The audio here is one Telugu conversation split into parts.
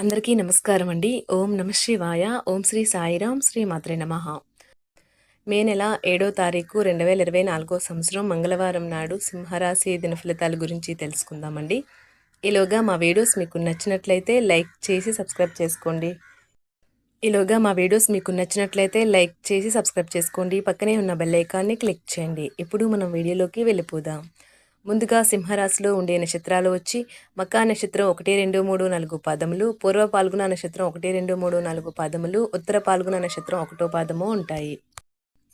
అందరికీ నమస్కారం అండి. ఓం నమ శివాయ. ఓం శ్రీ సాయిరాం శ్రీ మాత్రే నమ. మే నెల ఏడో తారీఖు రెండు వేల ఇరవై నాలుగో సంవత్సరం మంగళవారం నాడు సింహరాశి దిన ఫలితాల గురించి తెలుసుకుందామండి. ఈలోగా మా వీడియోస్ మీకు నచ్చినట్లయితే లైక్ చేసి సబ్స్క్రైబ్ చేసుకోండి. ఈలోగా మా వీడియోస్ మీకు నచ్చినట్లయితే లైక్ చేసి సబ్స్క్రైబ్ చేసుకోండి. పక్కనే ఉన్న బెల్ ఐకాన్ని క్లిక్ చేయండి. ఇప్పుడు మనం వీడియోలోకి వెళ్ళిపోదాం. ముందుగా సింహరాశిలో ఉండే నక్షత్రాలు వచ్చి మకా నక్షత్రం ఒకటి రెండు మూడు నాలుగు పాదములు పూర్వ పాల్గొన నక్షత్రం ఒకటి రెండు మూడు నాలుగు పాదములు ఉత్తర పాల్గొన నక్షత్రం ఒకటో పాదము ఉంటాయి.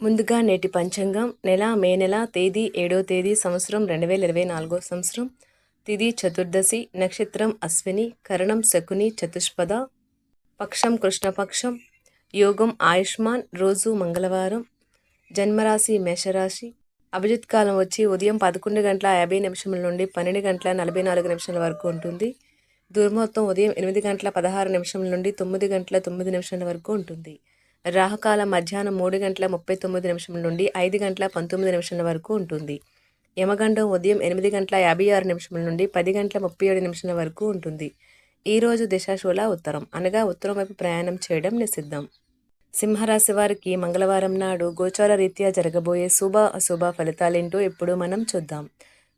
ముందుగా నేటి పంచాంగం నెల మే నెల తేదీ ఏడో తేదీ సంవత్సరం రెండు వేల ఇరవై నాలుగో సంవత్సరం తిది చతుర్దశి నక్షత్రం అశ్విని కరణం శకుని చతుష్పద పక్షం కృష్ణపక్షం యోగం ఆయుష్మాన్ రోజు మంగళవారం జన్మరాశి మేషరాశి అభిజిత్ కాలం వచ్చి ఉదయం పదకొండు గంటల యాభై నిమిషముల నుండి పన్నెండు గంటల నలభై నాలుగు నిమిషాల వరకు ఉంటుంది. దుర్మొత్తం ఉదయం ఎనిమిది గంటల పదహారు నిమిషముల నుండి తొమ్మిది గంటల తొమ్మిది నిమిషాల వరకు ఉంటుంది. రాహుకాలం మధ్యాహ్నం మూడు గంటల ముప్పై తొమ్మిది నిమిషముల నుండి ఐదు గంటల పంతొమ్మిది నిమిషాల వరకు ఉంటుంది. యమగండం ఉదయం ఎనిమిది గంటల యాభై ఆరు నిమిషముల నుండి పది గంటల ముప్పై ఏడు నిమిషాల వరకు ఉంటుంది. ఈరోజు దిశాశూల ఉత్తరం అనగా ఉత్తరం వైపు ప్రయాణం చేయడం నిషిద్ధం. సింహరాశి వారికి మంగళవారం నాడు గోచార రీత్యా జరగబోయే శుభ అశుభ ఫలితాలేంటో ఇప్పుడు మనం చూద్దాం.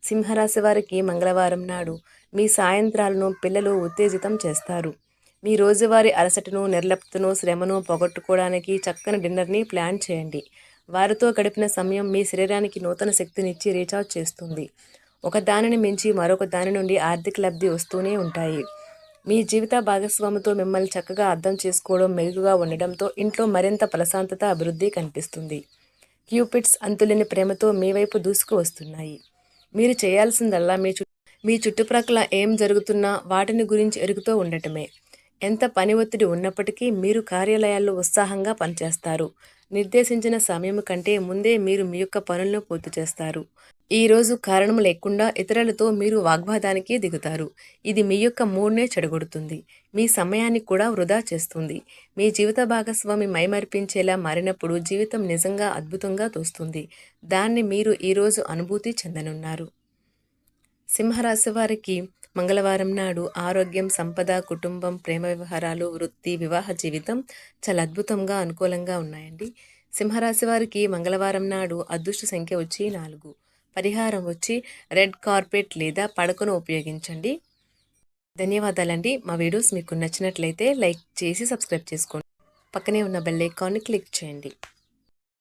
సింహరాశి వారికి మంగళవారం నాడు మీ సాయంత్రాలను పిల్లలు ఉత్తేజితం చేస్తారు. మీ రోజువారీ అలసటను నిర్లప్తను శ్రమను పోగొట్టుకోవడానికి చక్కని డిన్నర్ని ప్లాన్ చేయండి. వారితో గడిపిన సమయం మీ శరీరానికి నూతన శక్తినిచ్చి రీఛార్జ్ చేస్తుంది. ఒక దానిని మించి మరొక దాని నుండి ఆర్థిక లబ్ధి వస్తూనే ఉంటాయి. మీ జీవిత భాగస్వామితో మిమ్మల్ని చక్కగా అర్థం చేసుకోవడం మెరుగుగా ఉండడంతో ఇంట్లో మరింత ప్రశాంతత అభివృద్ధి కనిపిస్తుంది. క్యూపిడ్స్ అంతులేని ప్రేమతో మీ వైపు దూసుకు వస్తున్నాయి. మీరు చేయాల్సిందల్లా మీ మీ చుట్టుప్రక్కల ఏం జరుగుతున్నా వాటిని గురించి ఎరుగుతూ ఉండటమే. ఎంత పని ఒత్తిడి ఉన్నప్పటికీ మీరు కార్యాలయాల్లో ఉత్సాహంగా పనిచేస్తారు. నిర్దేశించిన సమయం కంటే ముందే మీరు మీ యొక్క పనులను పూర్తి చేస్తారు. ఈరోజు కారణం లేకుండా ఇతరులతో మీరు వాగ్వాదానికి దిగుతారు. ఇది మీ యొక్క మూడ్నే చెడగొడుతుంది. మీ సమయాన్ని కూడా వృధా చేస్తుంది. మీ జీవిత భాగస్వామి మైమర్పించేలా మారినప్పుడు జీవితం నిజంగా అద్భుతంగా తోస్తుంది. దాన్ని మీరు ఈరోజు అనుభూతి చెందనున్నారు. సింహరాశి వారికి మంగళవారం నాడు ఆరోగ్యం సంపద కుటుంబం ప్రేమ వ్యవహారాలు వృత్తి వివాహ జీవితం చాలా అద్భుతంగా అనుకూలంగా ఉన్నాయండి. సింహరాశి వారికి మంగళవారం నాడు అదృష్ట సంఖ్య వచ్చి నాలుగు. పరిహారం వచ్చి రెడ్ కార్పెట్ లేదా పడకను ఉపయోగించండి. ధన్యవాదాలండి. మా వీడియోస్ మీకు నచ్చినట్లయితే లైక్ చేసి సబ్స్క్రైబ్ చేసుకోండి. పక్కనే ఉన్న బెల్ ఐకాన్ని క్లిక్ చేయండి.